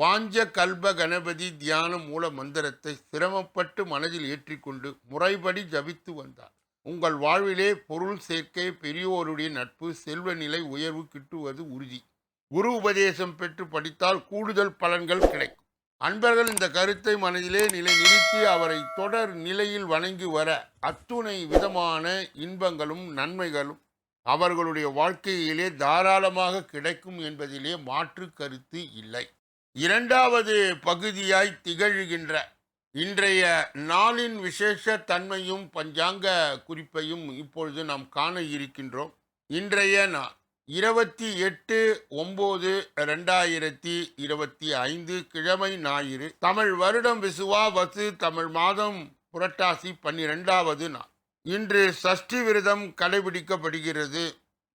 வாஞ்ச கல்ப கணபதி தியான மூல மந்திரத்தை சிரமப்பட்டு மனதில் ஏற்றிக்கொண்டு முறைப்படி ஜபித்து வந்தார். உங்கள் வாழ்விலே பொருள் சேர்க்கை பெரியோருடைய நட்பு செல்வ நிலை உயர்வு கிட்டுவது உறுதி. குரு உபதேசம் பெற்று படித்தால் கூடுதல் பலன்கள் கிடைக்கும். அன்பர்கள் இந்த கருத்தை மனதிலே நிலை நிறுத்தி அவரை தொடர் நிலையில் வணங்கி வர அத்துணை விதமான இன்பங்களும் நன்மைகளும் அவர்களுடைய வாழ்க்கையிலே தாராளமாக கிடைக்கும் என்பதிலே மாற்று கருத்து இல்லை. இரண்டாவது பகுதியாய் திகழ்கின்ற இன்றைய நாளின் விசேஷ தன்மையும் பஞ்சாங்க குறிப்பையும் இப்பொழுது நாம் காண இருக்கின்றோம். இன்றைய நாள் இருபத்தி எட்டு ஒம்பது ரெண்டாயிரத்தி இருபத்தி ஐந்து கிழமை ஞாயிறு தமிழ் வருடம் விசுவா வசு தமிழ் மாதம் புரட்டாசி பன்னிரெண்டாவது நாள். இன்று சஷ்டி விரதம் கடைபிடிக்கப்படுகிறது.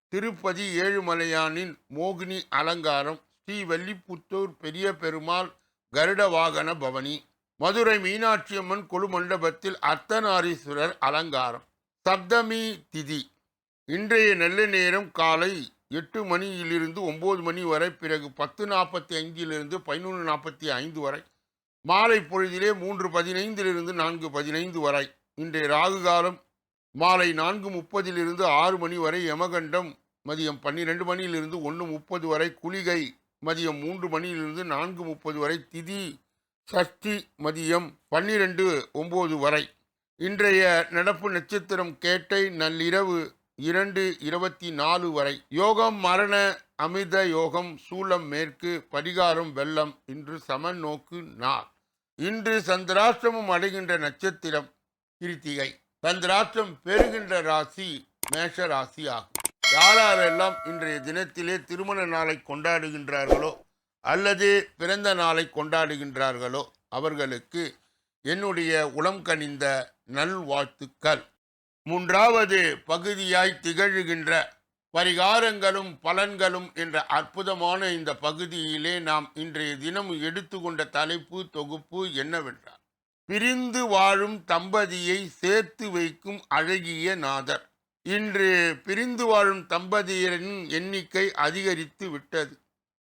திருப்பதி ஏழுமலையானின் மோகினி அலங்காரம் ஸ்ரீ வெள்ளிப்புத்தூர் பெரிய பெருமாள் கருட வாகன பவனி. மதுரை மீனாட்சியம்மன் அம்மன் கொலுமண்டபத்தில் அர்த்தநாரீஸ்வரர் அலங்காரம். சப்தமி திதி. இன்றைய நல்ல நேரம் காலை எட்டு மணியிலிருந்து ஒம்பது மணி வரை பிறகு பத்து நாற்பத்தி ஐந்திலிருந்து பதினொன்று நாற்பத்தி ஐந்து வரை மாலை பொழுதிலே மூன்று பதினைந்திலிருந்து நான்கு பதினைந்து வரை இன்றைய ராகு காலம் மாலை நான்கு முப்பதிலிருந்து ஆறு மணி வரை யமகண்டம் மதியம் பன்னிரெண்டு மணியிலிருந்து ஒன்று முப்பது வரை குளிகை மதியம் மூன்று மணியிலிருந்து நான்கு முப்பது வரை திதி சஷ்டி மதியம் பன்னிரெண்டு ஒம்பது வரை. இன்றைய நடப்பு நட்சத்திரம் கேட்டை நள்ளிரவு இரண்டு இருபத்தி நாலு வரை. யோகம் மரண அமிர்த யோகம் சூலம் மேற்கு பரிகாரம் வெள்ளம் இன்று சமநோக்கு நாள். இன்று சந்திராஷ்டிரமம் அடைகின்ற நட்சத்திரம் கிருத்திகை. சந்திராஷ்டிரம் பெறுகின்ற ராசி மேஷ ராசி ஆகும். யாரெல்லாம் இன்றைய தினத்திலே திருமண நாளை கொண்டாடுகின்றார்களோ அல்லது பிறந்த நாளை கொண்டாடுகின்றார்களோ அவர்களுக்கு என்னுடைய உளம் கனிந்த நல்வாழ்த்துக்கள். மூன்றாவது பகுதியாய் திகழ்கின்ற பரிகாரங்களும் பலன்களும் என்ற அற்புதமான இந்த பகுதியிலே நாம் இன்றைய தினம் எடுத்துக்கொண்ட தலைப்பு தொகுப்பு என்னவென்றால் பிரிந்து வாழும் தம்பதியை சேர்த்து வைக்கும் அழகிய நாதர். இன்று பிரிந்து வாழும் தம்பதியரின் எண்ணிக்கை அதிகரித்து விட்டது.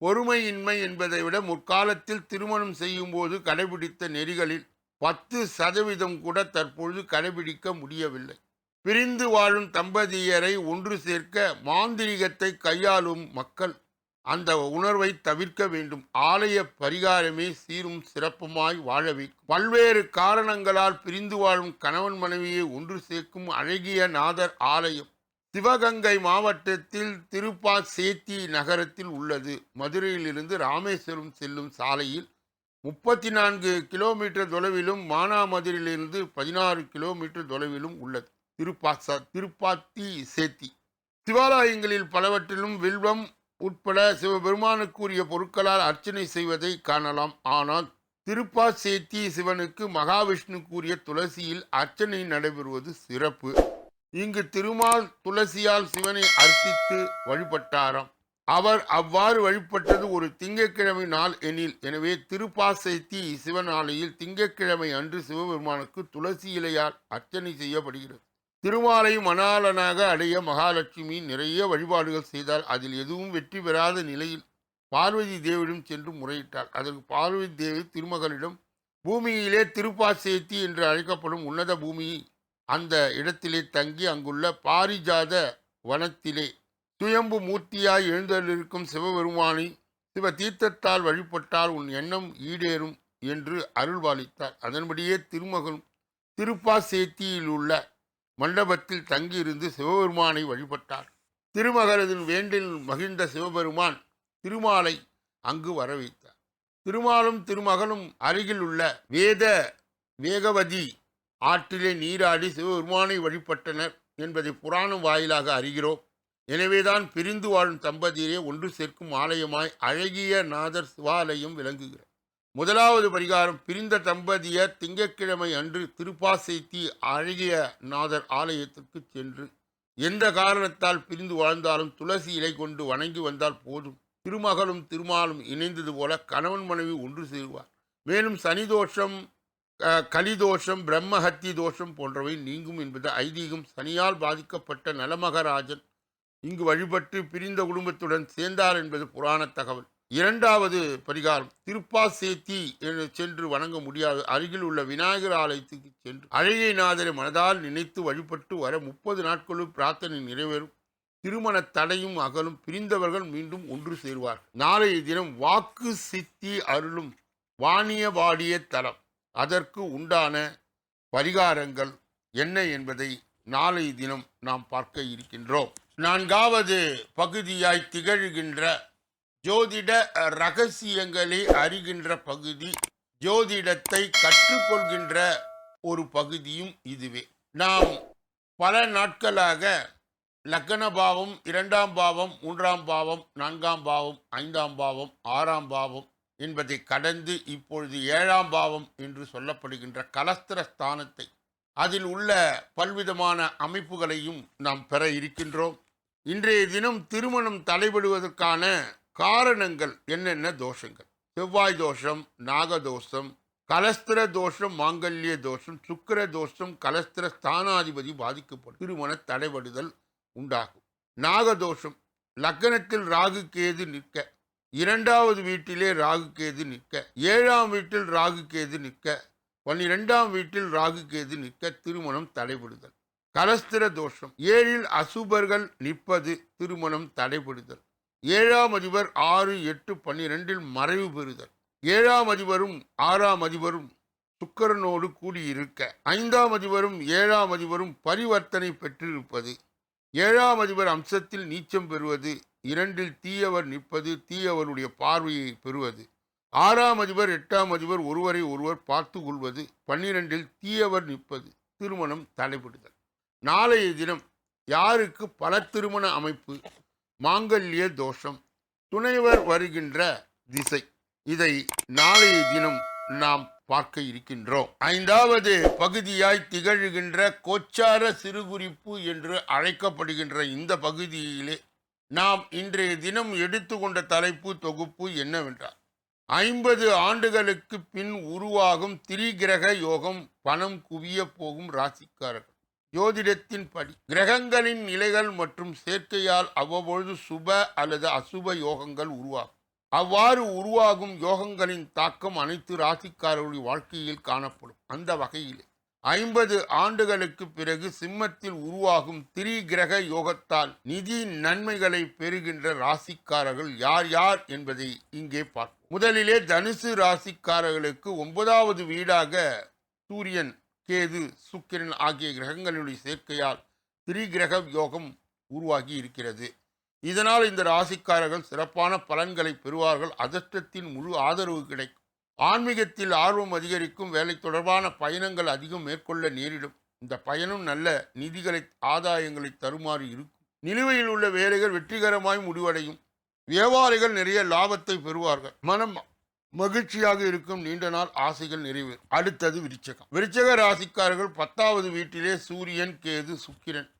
பொறுமையின்மை என்பதை விட முற்காலத்தில் திருமணம் செய்யும்போது கடைபிடித்த நெறிகளில் பத்து சதவீதம் கூட தற்பொழுது கடைபிடிக்க முடியவில்லை. பிரிந்து வாழும் தம்பதியரை ஒன்று சேர்க்க மாந்திரிகத்தை கையாளும் மக்கள் அந்த உணர்வை தவிர்க்க வேண்டும். ஆலய பரிகாரமே சீரும் சிறப்புமாய் வாழ வைக்கும் பல்வேறு காரணங்களால் பிரிந்து வாழும் கணவன் மனைவியை ஒன்று சேர்க்கும் அழகிய நாதர் ஆலயம் சிவகங்கை மாவட்டத்தில் திருப்பா சேத்தி நகரத்தில் உள்ளது. மதுரையிலிருந்து ராமேஸ்வரம் செல்லும் சாலையில் முப்பத்தி நான்கு கிலோமீட்டர் தொலைவிலும் மானாமதுரையிலிருந்து பதினாறு கிலோமீட்டர் தொலைவிலும் உள்ளது. திருப்பாசா திருப்பாத்தி சேத்தி. சிவாலயங்களில் பலவற்றிலும் வில்வம் உட்பட சிவபெருமானுக்குரிய பொருட்களால் அர்ச்சனை செய்வதை காணலாம். ஆனால் திருப்பாசேத்தி சிவனுக்கு மகாவிஷ்ணுக்குரிய துளசியில் அர்ச்சனை நடைபெறுவது சிறப்பு. இங்கு திருமால் துளசியால் சிவனை அர்ச்சித்து வழிபட்டாராம். அவர் அவ்வாறு வழிபட்டது ஒரு திங்கட்கிழமை நாள் எனில் எனவே திருப்பாசைத்தி சிவன் ஆலையில் திங்கட்கிழமை அன்று சிவபெருமானுக்கு துளசி இலையால் அர்ச்சனை செய்யப்படுகிறது. திருமாலை மணாளனாக அடைய மகாலட்சுமி நிறைய வழிபாடுகள் செய்தால் அதில் எதுவும் வெற்றி பெறாத நிலையில் பார்வதி தேவியிடம் சென்று முறையிட்டார் அதற்கு பார்வதி தேவி திருமகளிடம் பூமியிலே திருப்பாசேத்தி என்று அழைக்கப்படும் உன்னத பூமி அந்த இடத்திலே தங்கி அங்குள்ள பாரிஜாத வனத்திலே சுயம்பு மூர்த்தியாய் எழுந்தருளிருக்கும் சிவபெருமானை சிவ தீர்த்தத்தால் வழிபட்டால் உன் எண்ணம் ஈடேறும் என்று அருள்வாளித்தார் அதன்படியே திருமகன் திருப்பாசேத்தியில் உள்ள மண்டபத்தில் தங்கியிருந்து சிவபெருமானை வழிபட்டார். திருமகளதின் வேண்டில் மகிழ்ந்த சிவபெருமான் திருமாலை அங்கு வரவைத்தார் திருமாலும் திருமகளும் அருகில் உள்ள வேத வேகவதி ஆற்றிலே நீராடி சிவபெருமானை வழிபட்டனர் என்பதை புராணம் வாயிலாக அறிகிறோம். எனவேதான் பிரிந்து வாழும் தம்பதியரே ஒன்று சேர்க்கும் ஆலயமாய் அழகிய நாதர் சிவாலயம் விளங்குகிறார் முதலாவது பரிகாரம் பிரிந்த தம்பதியர் திங்கட்கிழமை அன்று திருப்பாசைத்தி அழகிய நாதர் ஆலயத்திற்கு சென்று எந்த காரணத்தால் பிரிந்து வாழ்ந்தாலும் துளசி இலை கொண்டு வணங்கி வந்தால் போதும். திருமகளும் திருமாலும் இணைந்தது போல கணவன் மனைவி ஒன்று சேருவார். மேலும் சனி தோஷம் கலிதோஷம் பிரம்மஹத்தி தோஷம் போன்றவை நீங்கும் என்பது ஐதீகம். சனியால் பாதிக்கப்பட்ட நலமகராஜன் இங்கு வழிபட்டு பிரிந்த குடும்பத்துடன் சேர்ந்தார் என்பது புராண தகவல். இரண்டாவது பரிகாரம் திருப்பாசேத்தி என்று சென்று வணங்க முடியாது. அருகில் உள்ள விநாயகர் ஆலயத்துக்கு சென்று அழகிய நாதரை மனதால் நினைத்து வழிபட்டு வர முப்பது நாட்களும் பிரார்த்தனை நிறைவேறும். திருமண தடையும் அகலும். பிரிந்தவர்கள் மீண்டும் ஒன்று சேருவார் நாளைய தினம் வாக்கு சித்தி அருளும் வாணிய வாடிய தலம். அதற்கு உண்டான பரிகாரங்கள் என்ன என்பதை நாளை தினம் நாம் பார்க்க இருக்கின்றோம். நான்காவது பகுதியாய் திகழ்கின்ற ஜோதிட ரகசியங்களை அறிகின்ற பகுதி ஜோதிடத்தை கற்றுக்கொள்கின்ற ஒரு பகுதியும் இதுவே. நாம் பல நாட்களாக லக்கண பாவம் இரண்டாம் பாவம் மூன்றாம் பாவம் நான்காம் பாவம் ஐந்தாம் பாவம் ஆறாம் பாவம் என்பதை கடந்து இப்பொழுது ஏழாம் பாவம் என்று சொல்லப்படுகின்ற கலஸ்திர ஸ்தானத்தை அதில் உள்ள பல்விதமான அமைப்புகளையும் நாம் பெற இருக்கின்றோம். இன்றைய தினம் திருமணம் தலைவிடுவதற்கான காரணங்கள் என்னென்ன தோஷங்கள்? செவ்வாய் தோஷம் நாகதோஷம் கலஸ்திர தோஷம் மாங்கல்ய தோஷம் சுக்கர தோஷம் கலஸ்திர ஸ்தானாதிபதி பாதிக்கப்படும். திருமண தடைபடுதல் உண்டாகும். நாகதோஷம் லக்னத்தில் ராகு கேது நிற்க இரண்டாவது வீட்டிலே ராகு கேது நிற்க ஏழாம் வீட்டில் ராகு கேது நிற்க பன்னிரெண்டாம் வீட்டில் ராகு கேது நிற்க திருமணம் தடைபடுதல். கலஸ்திர தோஷம் ஏழில் அசுபர்கள் நிற்பது திருமணம் தடைபடுதல். ஏழாம் அதிபர் ஆறு எட்டு பன்னிரெண்டில் மறைவு பெறுதல். ஏழாம் அதிபரும் ஆறாம் அதிபரும் சுக்கரனோடு கூடியிருக்க. ஐந்தாம் அதிபரும் ஏழாம் அதிபரும் பரிவர்த்தனை பெற்றிருப்பது. ஏழாம் அதிபர் அம்சத்தில் நீச்சம் பெறுவது. இரண்டில் தீயவர் நிற்பது தீயவருடைய பார்வையை பெறுவது. ஆறாம் அதிபர் எட்டாம் அதிபர் ஒருவரை ஒருவர் பார்த்து கொள்வது. பன்னிரெண்டில் தீயவர் நிற்பது. திருமணம் தடைபடுதல் நாளைய தினம் யாருக்கு பல திருமண அமைப்பு? மாங்கல்ய தோஷம். துணைவர் வருகின்ற திசை. இதை நாளைய தினம் நாம் பார்க்க இருக்கின்றோம். ஐந்தாவது பகுதியாய் திகழ்கின்ற கொச்சார சிறுகுறிப்பு என்று அழைக்கப்படுகின்ற இந்த பகுதியிலே நாம் இன்றைய தினம் எடுத்துக்கொண்ட தலைப்பு தொகுப்பு என்னவென்றால் ஐம்பது ஆண்டுகளுக்கு பின் உருவாகும் திரிகிரக யோகம் பணம் குவிய போகும் ராசிக்காரர்கள். ஜோதிடத்தின் படி கிரகங்களின் நிலைகள் மற்றும் சேர்க்கையால் அவ்வப்பொழுது சுப அல்லது அசுப யோகங்கள் உருவாகும். அவ்வாறு உருவாகும் யோகங்களின் தாக்கம் அனைத்து ராசிக்காரர்களுடைய வாழ்க்கையில் காணப்படும். அந்த வகையில் ஐம்பது ஆண்டுகளுக்கு பிறகு சிம்மத்தில் உருவாகும் திரி கிரக யோகத்தால் நிதி நன்மைகளை பெறுகின்ற ராசிக்காரர்கள் யார் யார் என்பதை இங்கே பார்ப்போம். முதலிலே தனுசு ராசிக்காரர்களுக்கு ஒன்பதாவது வீடாக சூரியன் கேது சுக்கிரன் ஆகிய கிரகங்களுடைய சேர்க்கையால் திரிகிரக யோகம் உருவாகி இருக்கிறது. இதனால் இந்த ராசிக்காரர்கள் சிறப்பான பலன்களை பெறுவார்கள். அதிர்ஷ்டத்தின் முழு ஆதரவு கிடைக்கும். ஆன்மீகத்தில் ஆர்வம் அதிகரிக்கும். வேலை தொடர்பான பயணங்கள் அதிகம் மேற்கொள்ள நேரிடும். இந்த பயணம் நல்ல நிதிகளை ஆதாயங்களை தருமாறு இருக்கும். நிலுவையில் உள்ள வேலைகள் வெற்றிகரமாய் முடிவடையும். வியாபாரிகள் நிறைய லாபத்தை பெறுவார்கள். மனம் மகிழ்ச்சியாக இருக்கும் நீண்ட நாள் ஆசைகள் நிறைவு. அடுத்தது விருச்சகம். விருச்சக ராசிக்காரர்கள் பத்தாவது வீட்டிலே சூரியன் கேது சுக்கிரன்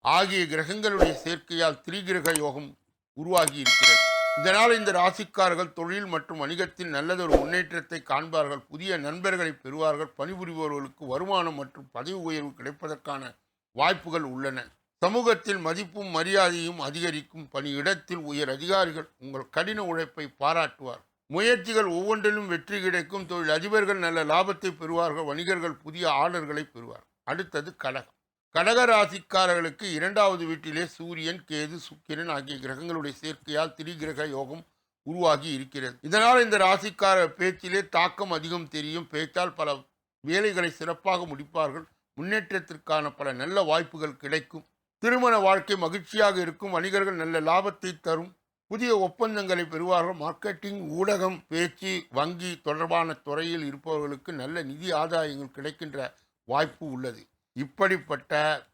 ஆகிய கிரகங்களுடைய சேர்க்கையால் திரிகிரக யோகம் உருவாகி இருக்கிறது. இதனால் இந்த ராசிக்காரர்கள் தொழில் மற்றும் வணிகத்தில் நல்லதொரு முன்னேற்றத்தை காண்பார்கள். புதிய நண்பர்களை பெறுவார்கள். பணிபுரிபவர்களுக்கு வருமானம் மற்றும் பதவி உயர்வு கிடைப்பதற்கான வாய்ப்புகள் உள்ளன. சமூகத்தில் மதிப்பும் மரியாதையும் அதிகரிக்கும் பணியிடத்தில் உயர் அதிகாரிகள் உங்கள் கடின உழைப்பை பாராட்டுவார் முயற்சிகள் ஒவ்வொன்றிலும் வெற்றி கிடைக்கும். தொழில் அதிபர்கள் நல்ல லாபத்தை பெறுவார்கள். வணிகர்கள் புதிய ஆர்டர்களை பெறுவார்கள் அடுத்தது கடகம். கடக ராசிக்காரர்களுக்கு இரண்டாவது வீட்டிலே சூரியன் கேது சுக்கிரன் ஆகிய கிரகங்களுடைய சேர்க்கையால் திரிகிரக யோகம் உருவாகி இருக்கிறது. இதனால் இந்த ராசிக்கார பேச்சிலே தாக்கம் அதிகம் தெரியும். பேச்சால் பல வேலைகளை சிறப்பாக முடிப்பார்கள். முன்னேற்றத்திற்கான பல நல்ல வாய்ப்புகள் கிடைக்கும். திருமண வாழ்க்கை மகிழ்ச்சியாக இருக்கும். வணிகர்கள் நல்ல லாபத்தை தரும். புதிய ஒப்பந்தங்களை பெறுவார்கள். மார்க்கெட்டிங் ஊடகம் பேச்சு வங்கி தொடர்பான துறையில் இருப்பவர்களுக்கு நல்ல நிதி ஆதாயங்கள் கிடைக்கின்ற வாய்ப்பு உள்ளது. இப்படிப்பட்ட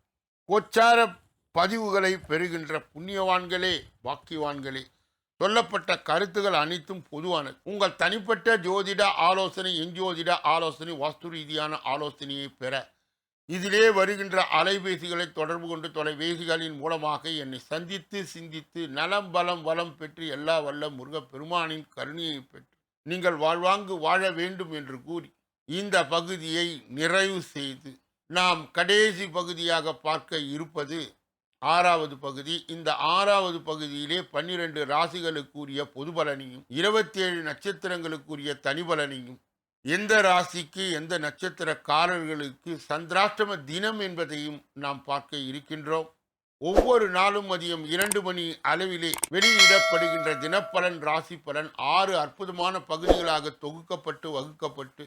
கோச்சார பதிவுகளை பெறுகின்ற புண்ணியவான்களே பாக்கியவான்களே சொல்லப்பட்ட கருத்துகள் அனைத்தும் பொதுவானது. உங்கள் தனிப்பட்ட ஜோதிட ஆலோசனை எஞ்சோதிட ஆலோசனை வாஸ்து ரீதியான ஆலோசனையை பெற இதிலே வருகின்ற அலைபேசிகளை தொடர்பு கொண்டு தொலைபேசிகளின் மூலமாக என்னை சந்தித்து சிந்தித்து நலம் பலம் வளம் பெற்று எல்லா வல்ல முருகப்பெருமானின் கருணையை பெற்று நீங்கள் வாழ்வாங்கு வாழ வேண்டும் என்று கூறி இந்த பகுதியை நிறைவு செய்து நாம் கடைசி பகுதியாக பார்க்க இருப்பது ஆறாவது பகுதி. இந்த ஆறாவது பகுதியிலே பன்னிரண்டு ராசிகளுக்குரிய பொது பலனையும் இருபத்தி ஏழு நட்சத்திரங்களுக்குரிய தனி பலனையும் எந்த ராசிக்கு எந்த நட்சத்திரக்காரர்களுக்கு சந்திராஷ்டம தினம் என்பதையும் நாம் பார்க்க இருக்கின்றோம். ஒவ்வொரு நாளும் மதியம் இரண்டு மணி அளவிலே வெளியிடப்படுகின்ற தினப்பலன் ராசி பலன் ஆறு அற்புதமான பகுதிகளாக தொகுக்கப்பட்டு வகுக்கப்பட்டு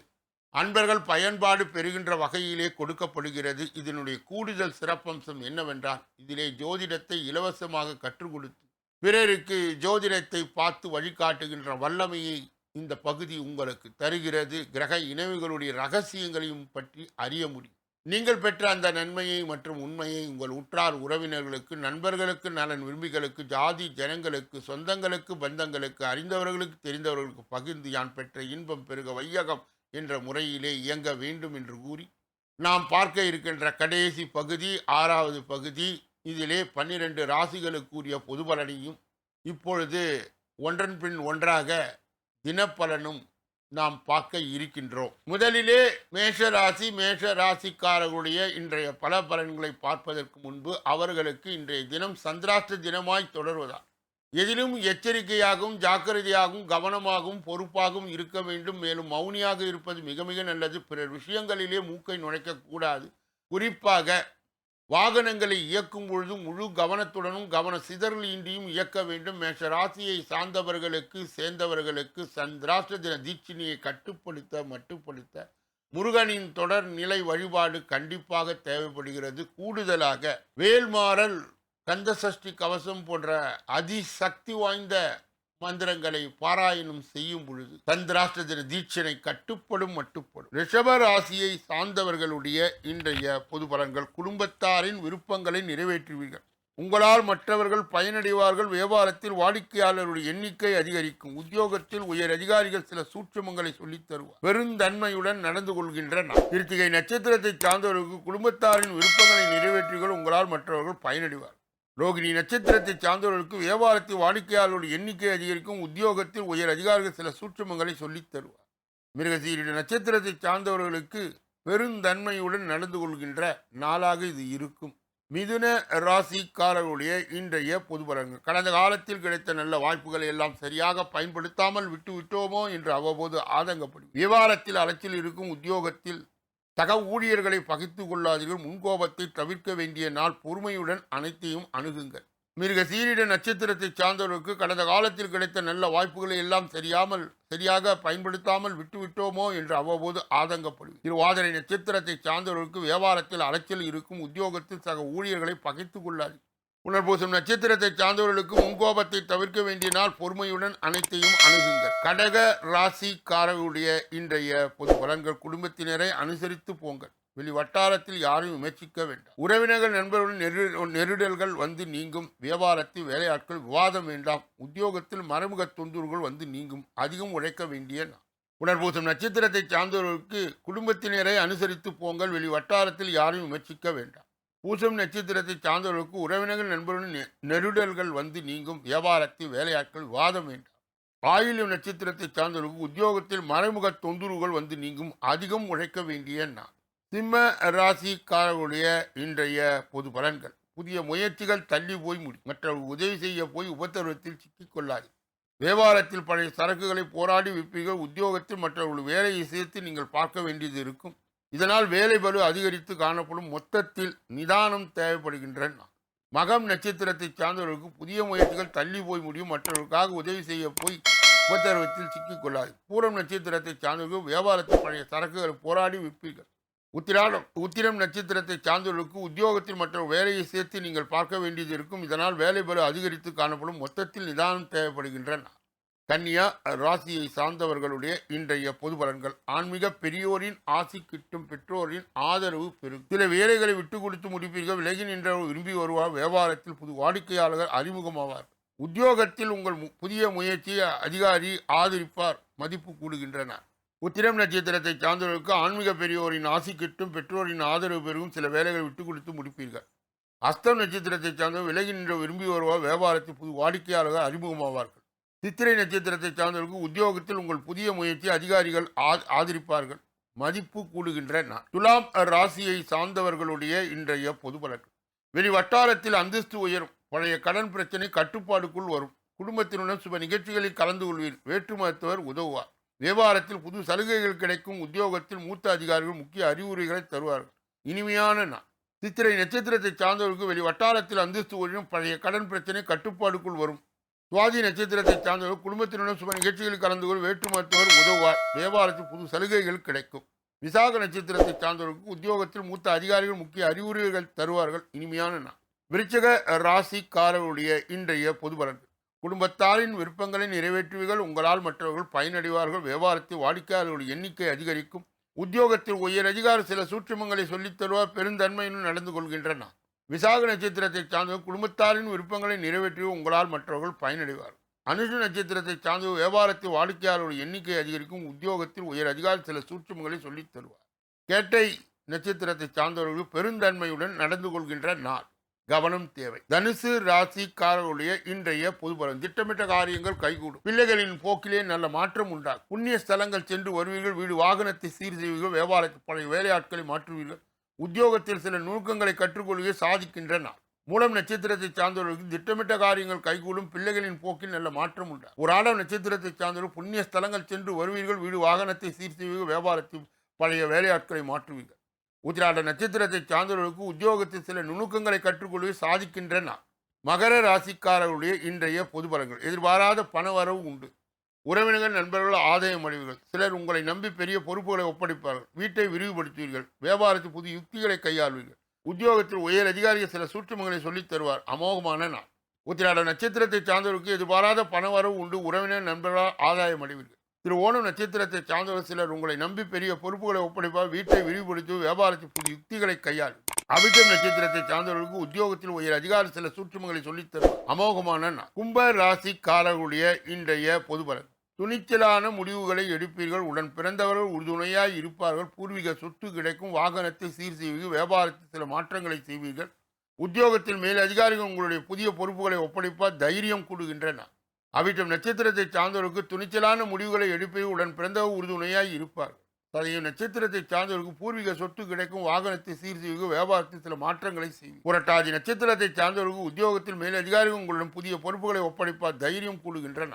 அன்பர்கள் பயன்பாடு பெறுகின்ற வகையிலே கொடுக்கப்படுகிறது. இதனுடைய கூடுதல் சிறப்பம்சம் என்னவென்றால் இதிலே ஜோதிடத்தை இலவசமாக கற்றுக் கொடுத்து பிறருக்கு ஜோதிடத்தை பார்த்து வழிகாட்டுகின்ற வல்லமையை இந்த பகுதி உங்களுக்கு தருகிறது. கிரக இணைவுகளுடைய ரகசியங்களையும் பற்றி அறிய முடியும். நீங்கள் பெற்ற அந்த நன்மையை மற்றும் உண்மையை உங்கள் உற்றார் உறவினர்களுக்கு நண்பர்களுக்கு நலன் விரும்பிகளுக்கு ஜாதி ஜனங்களுக்கு சொந்தங்களுக்கு பந்தங்களுக்கு அறிந்தவர்களுக்கு தெரிந்தவர்களுக்கு பகிர்ந்து யான் பெற்ற இன்பம் பெருக வையகம் என்ற முறையிலே இயங்க வேண்டும் என்று கூறி நாம் பார்க்க இருக்கின்ற கடைசி பகுதி ஆறாவது பகுதி இதிலே பன்னிரண்டு ராசிகளுக்குரிய பொது பலனையும் இப்பொழுது ஒன்றன் பின் ஒன்றாக தினப்பலனும் நாம் பார்க்க இருக்கின்றோம். முதலிலே மேஷ ராசி மேஷ ராசிக்காரர்களுடைய இன்றைய பல பலன்களை பார்ப்பதற்கு முன்பு அவர்களுக்கு இன்றைய தினம் சந்திராஷ்ட தினமாய் தொடர்வதால். எதிலும் எச்சரிக்கையாகவும் ஜாக்கிரதையாகவும் கவனமாகவும் பொறுப்பாகவும் இருக்க வேண்டும். மேலும் மௌனியாக இருப்பது மிக மிக நல்லது. பிறர் விஷயங்களிலே மூக்கை நுழைக்கக்கூடாது குறிப்பாக வாகனங்களை இயக்கும் பொழுது முழு கவனத்துடனும் கவன சிதறலின்றியும் இயக்க வேண்டும். மேஷ ராசியை சார்ந்தவர்களுக்கு சேர்ந்தவர்களுக்கு சந்திராஷ்ட தின தீட்சினியை கட்டுப்படுத்த மட்டுப்படுத்த முருகனின் தொடர் நிலை வழிபாடு கண்டிப்பாக தேவைப்படுகிறது. கூடுதலாக வேல்மாறல் கந்தசஷ்டி கவசம் போன்ற அதிசக்தி வாய்ந்த மந்திரங்களை பாராயணம் செய்யும் பொழுது சந்திராஷ்ட தின தீட்சனை கட்டுப்படும் மட்டுப்படும். ரிஷப ராசியை சார்ந்தவர்களுடைய இன்றைய பொது பலன்கள் குடும்பத்தாரின் விருப்பங்களை நிறைவேற்றுவீர்கள். உங்களால் மற்றவர்கள் பயனடைவார்கள். வியாபாரத்தில் வாடிக்கையாளருடைய எண்ணிக்கை அதிகரிக்கும். உத்தியோகத்தில் உயர் அதிகாரிகள் சில சூட்சமங்களை சொல்லித் தருவார். பெருந்தன்மையுடன் நடந்து கொள்கின்ற கிருத்திகை நட்சத்திரத்தை சார்ந்தவர்களுக்கு குடும்பத்தாரின் விருப்பங்களை நிறைவேற்றுகள் உங்களால் மற்றவர்கள் பயனடைவார் ரோகிணி நட்சத்திரத்தை சார்ந்தவர்களுக்கு வியாபாரத்தில் வாடிக்கையாளர்களுடைய எண்ணிக்கை அதிகரிக்கும். உத்தியோகத்தில் உயர் அதிகாரிகள் சில சூட்சமங்களை சொல்லித் தருவார். மிருகசீரிட நட்சத்திரத்தை சார்ந்தவர்களுக்கு பெருந்தன்மையுடன் நடந்து கொள்கின்ற நாளாக இது இருக்கும். மிதுன ராசிக்காரர்களுடைய இன்றைய பொதுபலங்கள் கடந்த காலத்தில் கிடைத்த நல்ல வாய்ப்புகளை எல்லாம் சரியாக பயன்படுத்தாமல் விட்டு விட்டோமோ என்று அவ்வப்போது ஆதங்கப்படும். விவாரத்தில் அலைச்சல் இருக்கும். உத்தியோகத்தில் சக ஊழியர்களை பகிர்ந்து கொள்ளாதீர்கள். முன்கோபத்தை தவிர்க்க வேண்டிய நாள் பொறுமையுடன் அனைத்தையும் அணுகுங்கள். மிருக சீரிட நட்சத்திரத்தை சார்ந்தவர்களுக்கு கடந்த காலத்தில் கிடைத்த நல்ல வாய்ப்புகளை எல்லாம் சரியாமல் சரியாக பயன்படுத்தாமல் விட்டுவிட்டோமோ என்று அவ்வப்போது ஆதங்கப்படும் திருவாதிரை நட்சத்திரத்தை சார்ந்தவர்களுக்கு வியாபாரத்தில் அலைச்சல் இருக்கும் உத்தியோகத்தில் சக ஊழியர்களை பகைத்து கொள்ளாது புனர்பூசம் நட்சத்திரத்தை சார்ந்தவர்களுக்கு முன்கோபத்தை தவிர்க்க வேண்டிய நாள் பொறுமையுடன் அனைத்தையும் அணுகுங்கள். கடக ராசிக்காரர்களுடைய இன்றைய பொது பலன்கள் குடும்பத்தினரை அனுசரித்து போங்கள். வெளி வட்டாரத்தில் யாரையும் விமர்சிக்க வேண்டாம். உறவினர்கள் நண்பர்களுடன் நெரு நெருடல்கள் வந்து நீங்கும். வியாபாரத்தில் வேலையாட்கள் விவாதம் வேண்டாம். உத்தியோகத்தில் மறைமுக தொந்தூர்கள் வந்து நீங்கும். அதிகம் உழைக்க வேண்டிய நாள். புனர்பூசம் நட்சத்திரத்தை சார்ந்தவர்களுக்கு குடும்பத்தினரை அனுசரித்து போங்கள். வெளி வட்டாரத்தில் யாரையும் விமர்சிக்க வேண்டாம். பூசம் நட்சத்திரத்தை சார்ந்தவர்களுக்கு உறவினர்கள் நண்பர்களுடன் நெருடல்கள் வந்து நீங்கும் வியாபாரத்தில் வேலையாட்கள் வாதம் வேண்டாம். ஆயுள் நட்சத்திரத்தை சார்ந்தவர்களுக்கு உத்தியோகத்தில் மறைமுக தொந்தரவுகள் வந்து நீங்கும் அதிகம் உழைக்க வேண்டிய நான் சிம்ம ராசிக்காரர்களுடைய இன்றைய பொது பலன்கள். புதிய முயற்சிகள் தள்ளி போய் முடியும் மற்றவர்கள் உதவி செய்ய போய் உபத்திரவத்தில் சிக்கிக்கொள்ளாது வியாபாரத்தில் பழைய சரக்குகளை போராடி விற்பீர்கள் உத்தியோகத்தில் மற்றவர்கள் வேலையை சேர்த்து நீங்கள் பார்க்க வேண்டியது இருக்கும். இதனால் வேலை பலு அதிகரித்து காணப்படும் மொத்தத்தில் நிதானம் தேவைப்படுகின்றன. மகம் நட்சத்திரத்தை சார்ந்தவர்களுக்கு புதிய முயற்சிகள் தள்ளி போய் முடியும். மற்றவர்களுக்காக உதவி செய்ய போய் உபத்திரவத்தில் சிக்கிக்கொள்ளாது பூரம் நட்சத்திரத்தை சார்ந்தவர்கள் வியாபாரத்தில் பழைய சரக்குகளை போராடி விற்பீர்கள். உத்திராடம் உத்திரம் நட்சத்திரத்தை சார்ந்தவர்களுக்கு உத்தியோகத்தில் மற்ற வேலையை சேர்த்து நீங்கள் பார்க்க வேண்டியது இருக்கும். இதனால் வேலை பலு அதிகரித்து காணப்படும் மொத்தத்தில் நிதானம் தேவைப்படுகின்றன. கன்னியா ராசியை சார்ந்தவர்களுடைய இன்றைய பொது பலன்கள். ஆன்மீக பெரியோரின் ஆசி கிட்டும் பெற்றோரின் ஆதரவு பெறும் சில வேலைகளை விட்டு கொடுத்து முடிப்பீர்கள். விலகி நின்றவர் விரும்பி வருவார். வியாபாரத்தில் புது வாடிக்கையாளர்கள் அறிமுகமாவார். உத்தியோகத்தில் உங்கள் மு- புதிய முயற்சியை அதிகாரி ஆதரிப்பார். மதிப்பு கூடுகின்றன. உத்திரம் நட்சத்திரத்தை சார்ந்தவர்களுக்கு ஆன்மீக பெரியோரின் ஆசி கிட்டும் பெற்றோரின் ஆதரவு பெருகும் சில வேலைகளை விட்டு கொடுத்து முடிப்பீர்கள். அஸ்தம் நட்சத்திரத்தை சார்ந்தவர் விலகி நின்ற விரும்பி வருவார். வியாபாரத்தில் புது வாடிக்கையாளர்கள் அறிமுகமாவார். சித்திரை நட்சத்திரத்தை சார்ந்தவர்களுக்கு உத்தியோகத்தில் உங்கள் புதிய முயற்சி அதிகாரிகள் ஆ- ஆதரிப்பார்கள். மதிப்பு கூடுகின்ற நான் துலாம் ராசியை சார்ந்தவர்களுடைய இன்றைய பொது பலன். வெளி வட்டாரத்தில் அந்தஸ்து உயரும். பழைய கடன் பிரச்சனை கட்டுப்பாடுக்குள் வரும். குடும்பத்தினுடன் சுப நிகழ்ச்சிகளில் கலந்து கொள்வீர். வேற்று மருத்துவர் உதவுவார். வியாபாரத்தில் புது சலுகைகள் கிடைக்கும். உத்தியோகத்தில் மூத்த அதிகாரிகள் முக்கிய அறிவுரைகளை தருவார்கள். இனிமையான நாள். சித்திரை நட்சத்திரத்தை சார்ந்தவர்களுக்கு வெளி வட்டாரத்தில் அந்தஸ்து உயரும். பழைய கடன் பிரச்சனை கட்டுப்பாடுக்குள் வரும். சுவாதி நட்சத்திரத்தை சார்ந்தவர் குடும்பத்தினுடன் சுப நிகழ்ச்சிகளில் கலந்து கொள் வேற்று மருத்துவர் உதவுவார். வியாபாரத்தில் புது சலுகைகள் கிடைக்கும். விசாக நட்சத்திரத்தை சார்ந்தவர்களுக்கு உத்தியோகத்தில் மூத்த அதிகாரிகள் முக்கிய அறிவுரைகள் தருவார்கள். இனிமையான நான் விருச்சக ராசிக்காரருடைய இன்றைய பொது பலன்கள் குடும்பத்தாரின் விருப்பங்களை நிறைவேற்றுவீர்கள். உங்களால் மற்றவர்கள் பயனடைவார்கள். வியாபாரத்தில் வாடிக்கையாளர்களுடைய எண்ணிக்கை அதிகரிக்கும். உத்தியோகத்தில் உயர் அதிகாரி சில சூட்சுமங்களை சொல்லித் தருவார். பெருந்தன்மையுடன் நடந்து கொள்கின்றன விசாக நட்சத்திரத்தை சார்ந்தவர் குடும்பத்தாரின் விருப்பங்களை நிறைவேற்றி உங்களால் மற்றவர்கள் பயனடைவார். அனுஷ நட்சத்திரத்தை சார்ந்த வியாபாரத்தில் வாடிக்கையாளர்கள் எண்ணிக்கை அதிகரிக்கும் உத்தியோகத்தில் உயர் அதிகாரி சில சூட்சுமங்களை சொல்லித் தருவார். கேட்டை நட்சத்திரத்தை சார்ந்தவர்கள் பெருந்தன்மையுடன் நடந்து கொள்கின்ற நாள். கவனம் தேவை. தனுசு ராசிக்காரர்களுடைய இன்றைய பொது திட்டமிட்ட காரியங்கள் கைகூடும். பிள்ளைகளின் போக்கிலே நல்ல மாற்றம் உண்டாகும். புண்ணிய ஸ்தலங்கள் சென்று வருவீர்கள். வீடு வாகனத்தை சீர் செய்வீர்கள். வியாபாரத்தில் பழைய வேலையாட்களை மாற்றுவீர்கள். உத்தியோகத்தில் சில நுணுக்கங்களை கற்றுக்கொள்வீர்கள் சாதிக்கின்றனர் மூலம் நட்சத்திரத்தை சார்ந்தவர்களுக்கு திட்டமிட்ட காரியங்கள் கைகூடும் பிள்ளைகளின் போக்கில் நல்ல மாற்றம் உண்டு. ஒரு ஆடம் நட்சத்திரத்தை சார்ந்தவர்கள் புண்ணிய ஸ்தலங்கள் சென்று வருவீர்கள். வீடு வாகனத்தை சீர் செய்வீர்கள் வியாபாரத்தில் பழைய வேலையாட்களை மாற்றுவீர்கள். உத்திராட நட்சத்திரத்தை சார்ந்தவர்களுக்கு உத்தியோகத்தில் சில நுணுக்கங்களை கற்றுக்கொள்வது சாதிக்கின்றனர் மகர ராசிக்காரர்களுடைய இன்றைய பொது பலங்கள் எதிர்பாராத பண வரவு உண்டு. உறவினர்கள் நண்பர்கள் ஆதாயம் அடைவீர்கள். சிலர் உங்களை நம்பி பெரிய பொறுப்புகளை ஒப்படைப்பார்கள். வீட்டை விரிவுபடுத்துவீர்கள். வியாபாரத்தில் புதிய யுக்திகளை கையாள்வீர்கள். உத்தியோகத்தில் உயர் அதிகாரிகள் சில சூற்றுமங்களை சொல்லித் தருவார். அமோகமான நாள். உத்திராட நட்சத்திரத்தை சார்ந்தவருக்கு எதிர்பாராத பண வரவு உண்டு. உறவினர் நண்பர்களால் ஆதாயம் அடைவீர்கள். திரு ஓணம் நட்சத்திரத்தை சார்ந்தவர் சிலர் உங்களை நம்பி பெரிய பொறுப்புகளை ஒப்படைப்பார். வீட்டை விரிவுபடுத்தி வியாபாரத்தில் புதிய யுக்திகளை கையாள் அபிஷம் நட்சத்திரத்தை சார்ந்தவர்களுக்கு உத்தியோகத்தில் உயர் அதிகாரி சில சூற்றுமங்களை சொல்லித்தரும் அமோகமான கும்ப ராசிக்காரர்களுடைய இன்றைய பொதுபலன். துணிச்சலான முடிவுகளை எடுப்பீர்கள். உடன் பிறந்தவர்கள் உறுதுணையாய் இருப்பார்கள். பூர்வீக சொத்து கிடைக்கும். வாகனத்தை சீர் செய்வீர்கள். வியாபாரத்தில் சில மாற்றங்களை செய்வீர்கள். உத்தியோகத்தில் மேல் அதிகாரிகள் உங்களுடைய புதிய பொறுப்புகளை ஒப்படைப்பார். தைரியம் கூடுகின்றன. அவிட்டம் நட்சத்திரத்தை சார்ந்தவருக்கு துணிச்சலான முடிவுகளை எடுப்பீர்கள். உடன் பிறந்தவர் உறுதுணையாய் இருப்பார். அதையும் நட்சத்திரத்தை சார்ந்தவருக்கு பூர்வீக சொத்து கிடைக்கும். வாகனத்தை சீர் செய்வீர்கள். வியாபாரத்தில் சில மாற்றங்களை செய்வீர்கள். புரட்டாதி நட்சத்திரத்தை சார்ந்தவருக்கு உத்தியோகத்தில் மேல் அதிகாரிகள் உங்களுடன் புதிய பொறுப்புகளை ஒப்படைப்பார். தைரியம் கூடுகின்றன.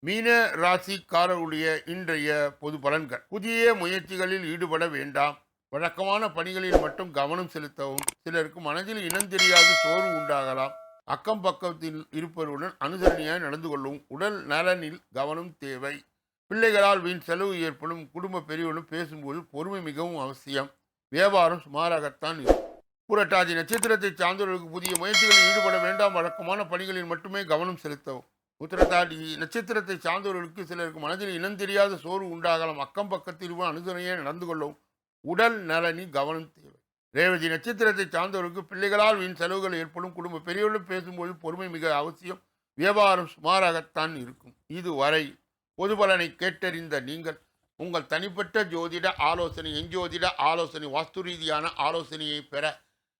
மீன ராசிக்காரருடைய இன்றைய பொது பலன்கள். புதிய முயற்சிகளில் ஈடுபட வேண்டாம். வழக்கமான பணிகளில் மட்டும் கவனம் செலுத்தவும். சிலருக்கு மனதில் இனந்தெரியாத சோர்வு உண்டாகலாம். அக்கம் பக்கத்தில் இருப்பவருடன் அனுசரணையாக நடந்து கொள்ளவும். உடல் நலனில் கவனம் தேவை. பிள்ளைகளால் வீண் செலவு ஏற்படும். குடும்ப பெரியவர்களும் பேசும்போது பொறுமை மிகவும் அவசியம். வியாபாரம் சுமாராகத்தான் இருக்கும். புரட்டாதி நட்சத்திரத்தை சார்ந்தவர்களுக்கு புதிய முயற்சிகளில் ஈடுபட வேண்டாம். வழக்கமான பணிகளில் மட்டுமே கவனம் செலுத்தவும். உத்திரட்டாதி நட்சத்திரத்தை சார்ந்தவர்களுக்கு சிலருக்கு மனதில் இனம் தெரியாத சோர்வு உண்டாகலாம். அக்கம் பக்கத்தில் அனுசரணையே நடந்து கொள்ளும் உடல் நலனி கவனம் தேவை. ரேவதி நட்சத்திரத்தை சார்ந்தவர்களுக்கு பிள்ளைகளால் வீண் செலவுகள் ஏற்படும். குடும்ப பெரியவர்களும் பேசும்போது பொறுமை மிக அவசியம். வியாபாரம் சுமாராகத்தான் இருக்கும். இதுவரை பொது பலனை கேட்டறிந்த நீங்கள் உங்கள் தனிப்பட்ட ஜோதிட ஆலோசனை எஞ்சோதிட ஆலோசனை வாஸ்து ரீதியான ஆலோசனையை பெற